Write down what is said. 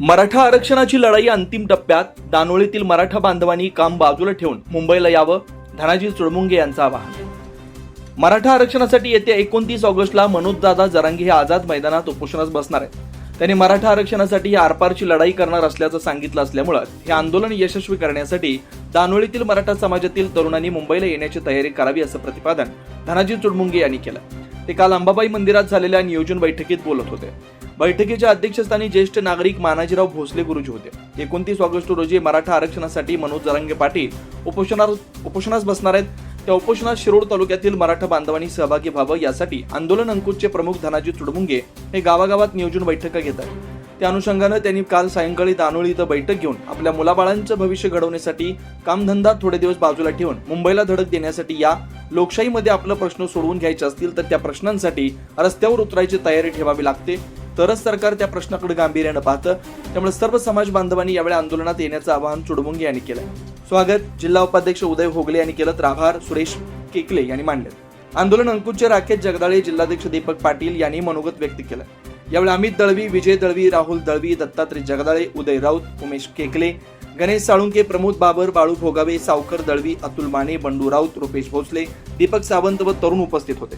मराठा आरक्षणाची लढाई अंतिम टप्प्यात दानोळीतील मराठा बांधवांनी काम बाजूला ठेवून मुंबईला यावं धनाजी चुळमुंगे यांचं आवाहन. मराठा आरक्षणासाठी येत्या एकोणतीस ऑगस्टला मनोजदादा जरांगी हे आझाद मैदानात उपोषणास बसणार आहेत. त्यांनी मराठा आरक्षणासाठी ही आरपारची लढाई करणार असल्याचं सांगितलं असल्यामुळं हे आंदोलन यशस्वी करण्यासाठी दानोळीतील मराठा समाजातील तरुणांनी मुंबईला येण्याची तयारी करावी असं प्रतिपादन धनाजी चुडमुंगे यांनी केलं. ते काल अंबाबाई मंदिरात झालेल्या नियोजन बैठकीत बोलत होते. बैठकीच्या अध्यक्षस्थानी ज्येष्ठ नागरिक मानाजीराव भोसले गुरुजी होते. एकोणतीस ऑगस्ट रोजी मराठा आरक्षणासाठी मनोज जरांगे पाटील उपोषणा उपोषणास बसणार आहेत. त्या उपोषणात शिरोड तालुक्यातील मराठा बांधवांनी सहभागी व्हावं यासाठी आंदोलन अंकुशचे प्रमुख धनाजी चुडमुंगे हे गावागावात नियोजन बैठका घेत आहेत. त्या अनुषंगानं त्यांनी काल सायंकाळी दानोळी इथं बैठक घेऊन आपल्या मुलाबाळांचं भविष्य घडवण्यासाठी कामधंदा थोडे दिवस बाजूला ठेवून मुंबईला धडक देण्यासाठी या लोकशाहीमध्ये आपलं प्रश्न सोडवून घ्यायचे असतील तर त्या प्रश्नांसाठी रस्त्यावर उतरायची तयारी ठेवावी लागते. तरच सरकार त्या प्रश्नाकडे गांभीर्यानं पाहतं. त्यामुळे सर्व समाज बांधवांनी यावेळी आंदोलनात येण्याचं आवाहन चुडमुंगे यांनी केलं स्वागत जिल्हा उपाध्यक्ष उदय भोगले यांनी केलं तर आभार. सुरेश केकले यांनी मांडले आंदोलन अंकुशचे राकेश जगदाळे जिल्हाध्यक्ष दीपक पाटील यांनी मनोगत व्यक्त केलं. यावेळी अमित दळवी विजय दळवी राहुल दळवी दत्तात्रय जगदाळे उदय राऊत उमेश केकले गणेश साळुंके प्रमोद बाबर बाळू भोगावे सावकर दळवी अतुल माने बंडू राऊत रुपेश भोसले दीपक सावंत व तरुण उपस्थित होते.